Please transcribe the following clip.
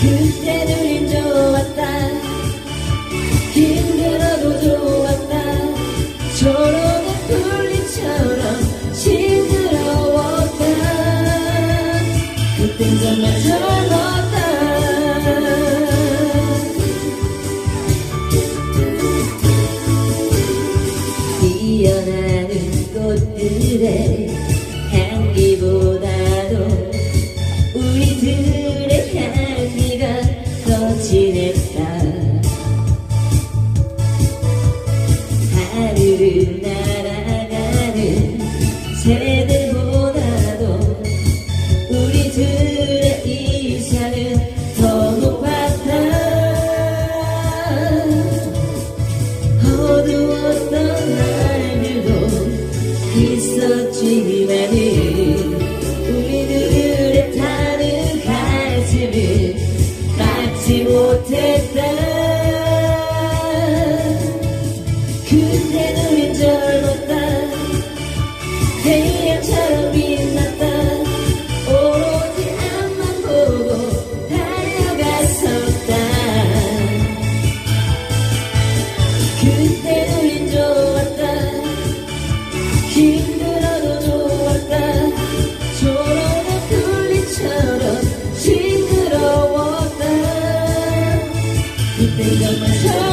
그때 우린 좋았다. 힘들어도 좋았다. 초록의 풀잎처럼 시들어웠다. 그땐 정말 젊었다. 피어나는 꽃들에 todo. 一定要买下